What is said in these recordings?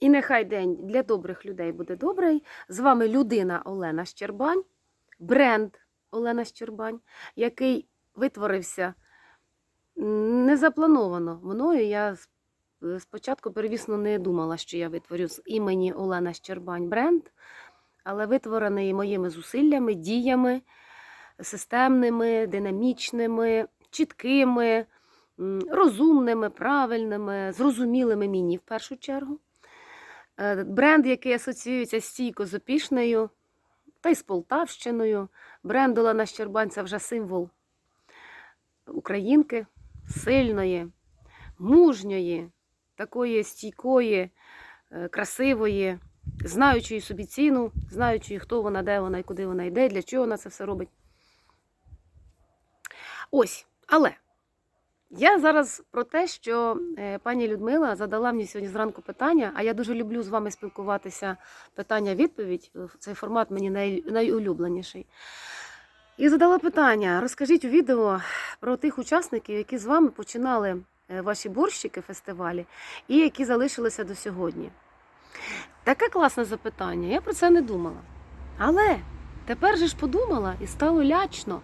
І нехай день для добрих людей буде добрий. З вами людина Олена Щербань, бренд Олена Щербань, який витворився незаплановано мною. Я спочатку перевісно не думала, що я витворю з імені Олена Щербань бренд, але витворений моїми зусиллями, діями, системними, динамічними, чіткими, розумними, правильними, зрозумілими мені в першу чергу. Е, Бренд, який асоціюється стійко з Опішнею та й з Полтавщиною. Бренд Олена Щербань це вже символ українки, сильної, мужньої, такої стійкої, е, красивої, знаючої собі ціну, знаючої, хто вона, де вона і куди вона йде, для чого вона це все робить. Ось, але я зараз про те, що е, пані Людмила задала мені сьогодні зранку питання, а я дуже люблю з вами спілкуватися питання-відповідь. Цей формат мені най, найулюбленіший. І задала питання: розкажіть у відео про тих учасників, які з вами починали е, ваші борщики фестивалі, і які залишилися до сьогодні. Таке класне запитання. Я про це не думала. Але тепер же ж подумала і стало лячно.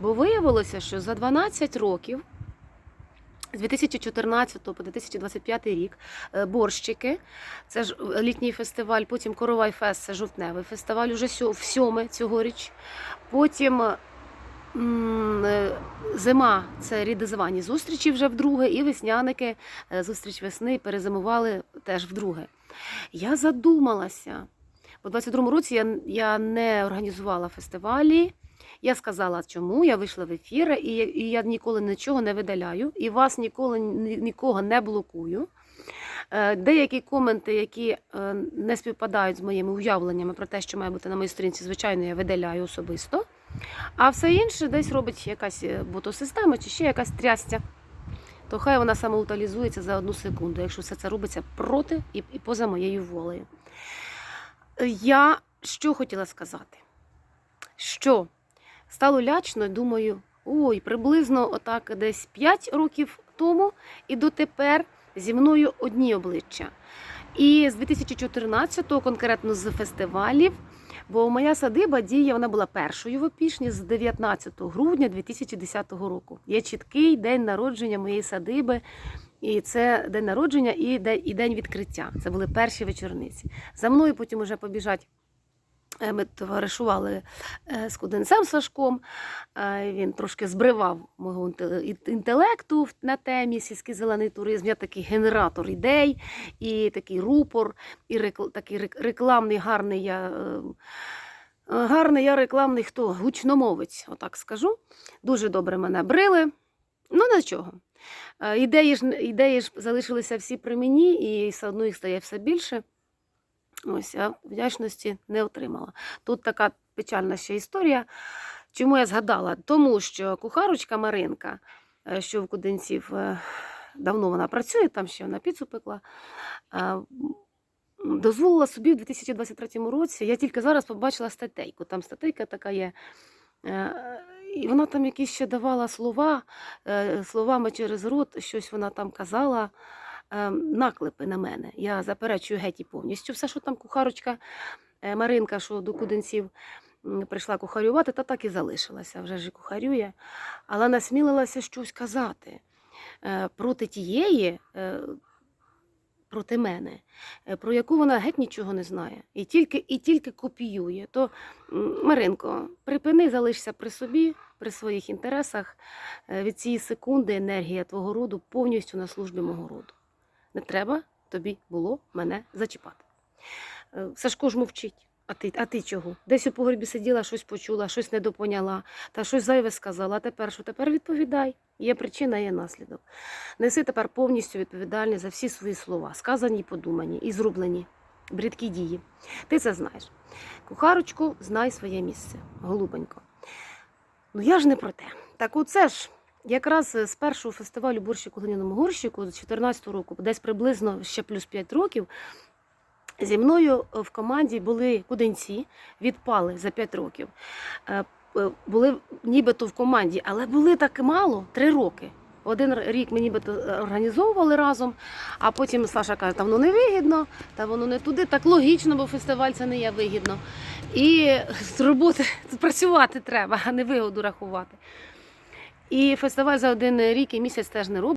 Бо виявилося, що за 12 років з 2014 по 2025 рік е, борщики, це ж літній фестиваль, потім Коровай Фест, це жовтневий фестиваль, уже в сьоме цьогоріч. Потім е, зима це рідозвані зустрічі вже вдруге, і весняники, е, зустріч весни перезимували теж вдруге. Я задумалася. У 22-му році я, я не організувала фестивалі. Я сказала, чому я вийшла в ефір, і, і я ніколи нічого не видаляю, і вас ніколи нікого не блокую. Е, Деякі коменти, які е, не співпадають з моїми уявленнями про те, що має бути на моїй сторінці, звичайно, я видаляю особисто. А все інше десь робить якась е, ботосистема чи ще якась трястя. То хай вона самоуталізується за одну секунду, якщо все це робиться проти і, поза моєю волею. Я що хотіла сказати? Що стало лячно, думаю, ой, приблизно отак десь 5 років тому і дотепер зі мною одні обличчя. І з 2014-го, конкретно з фестивалів, бо моя садиба діє, вона була першою в Опішні з 19 грудня 2010 року. Є чіткий день народження моєї садиби. І це день народження і день відкриття. Це були перші вечорниці. За мною потім вже побіжать. Е, Ми товаришували е, з Куденцем Сашком. Е, Він трошки збривав мого інтелекту на темі сільський зелений туризм. Я такий генератор ідей, і такий рупор, і такий рекламний, гарний я. Гарний я рекламний хто? Гучномовець, отак скажу. Дуже добре мене брили. Ну, нічого. Ідеї ж, ідеї ж залишилися всі при мені, і все одно їх стає все більше. Ось, а вдячності не отримала. Тут така печальна ще історія. Чому я згадала? Тому що кухарочка Маринка, е, що в Куденців е, давно вона працює, там ще вона піцу пекла. Дозволила собі в 2023 році. Я тільки зараз побачила статейку. Там статейка така є. Е, І вона там якісь ще давала слова, словами через рот, щось вона там казала, наклепи на мене. Я заперечую геть і повністю все, що там кухарочка е, Маринка, що до куденців прийшла кухарювати, та так і залишилася, вже ж кухарює. Але насмілилася щось казати е, проти тієї, е, проти мене, е, про яку вона геть нічого не знає. І тільки, і тільки копіює. То, Маринко, припини, залишся при собі, при своїх інтересах. Е, Від цієї секунди енергія твого роду повністю на службі мого роду. Не треба тобі було мене зачіпати. Е, Сашко ж мовчить. А ти, а ти чого? Десь у погребі сиділа, щось почула, щось недопоняла, та щось зайве сказала. Тепер що? Тепер відповідай. Є причина, є наслідок. Неси тепер повністю відповідальність за всі свої слова, сказані подумані, і зроблені бридкі дії. Ти це знаєш. Кухарочку, знай своє місце, голубенько. Ну я ж не про те. Так оце ж Якраз е, з першого фестивалю борщику глиняному горщику, з 2014 року, десь приблизно ще плюс 5 років, зі мною е, в команді були куденці, відпали за 5 років. Е, були нібито в команді, але були так мало 3 роки. Один рік ми нібито організовували разом, а потім Саша каже, та воно не вигідно, та воно не туди. Так логічно, бо фестиваль це не є вигідно. І з роботи працювати треба, а не вигоду рахувати. І фестиваль за один рік і місяць теж не робить.